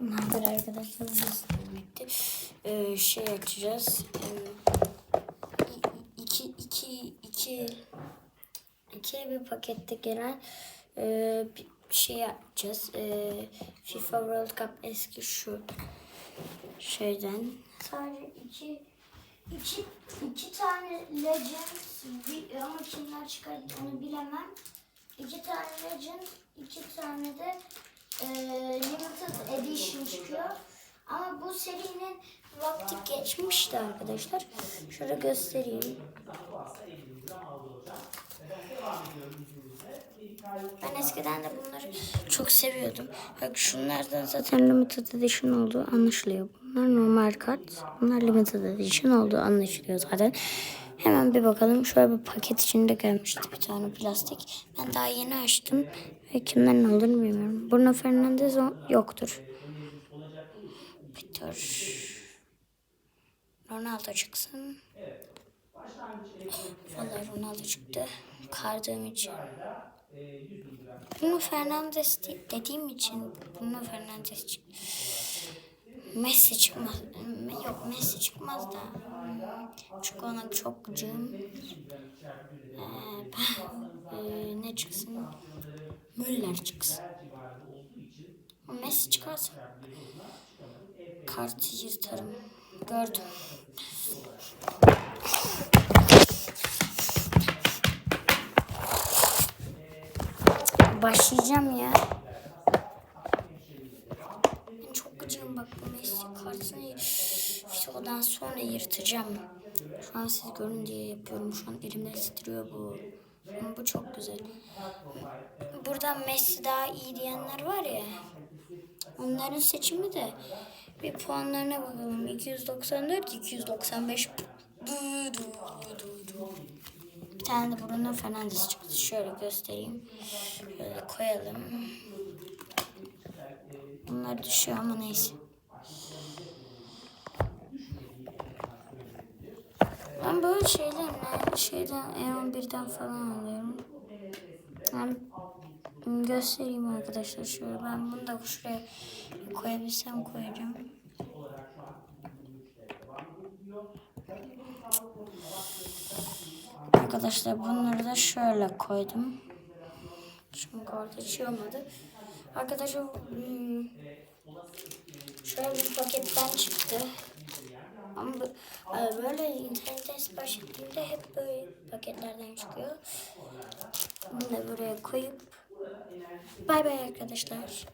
Naber arkadaşlar biz birlikte ee, şey açacağız. Ee, iki, iki, iki, iki bir pakette gelen ee, bir şey yapacağız. Ee, FIFA World Cup eski şu şeyden. Sadece iki, iki, iki tane Legends bir, ama kimler çıkar onu bilemem. İki tane Legend, iki tane de e, Limited Edition çıkıyor. Ama bu serinin vakti geçmişti arkadaşlar. Şöyle göstereyim. Ben eskiden de bunları çok seviyordum. Bak şunlardan zaten Limited Edition olduğu anlaşılıyor. Bunlar normal kart. Bunlar Limited Edition olduğu anlaşılıyor zaten. Hemen bir bakalım. Şöyle bir paket içinde gelmişti bir tane plastik. Ben daha yeni açtım. Ve kimden olduğunu bilmiyorum. Bruno Fernandes yoktur. Peter. Ronaldo çıksın. Vallahi Ronaldo çıktı. Kardığım için. Bruno Fernandes de- dediğim için Bruno Fernandes çık- Messi çıkmaz. Yok Messi çıkmaz da. Çünkü ona çok gıcığım. Ee, ee, ne çıksın? Müller çıksın. O Messi çıkarsa kartı yırtarım. Gördüm. Başlayacağım ya. Ben Messi kartını videodan sonra yırtacağım. Şu an siz görün diye yapıyorum. Şu an elimde titriyor bu. Bu çok güzel. Buradan Messi daha iyi diyenler var ya. Onların seçimi de bir puanlarına bakalım. 294, 295. Du, du, du, du. Bir tane de Bruno Fernandes çıktı. Şöyle göstereyim. Şöyle koyalım. Bunlar düşüyor ama neyse. Ben böyle şeyler ne? Şeyden E11'den falan alıyorum. Ben göstereyim arkadaşlar şöyle. Ben bunu da şuraya koyabilsem koyacağım. Arkadaşlar bunları da şöyle koydum. Çünkü orada hiç olmadı. Arkadaşlar hmm, şöyle bir paketten çıktı. Ama e, böyle internetten sipariş ettiğimde hep böyle paketlerden çıkıyor. Bunu da buraya koyup bay bay arkadaşlar.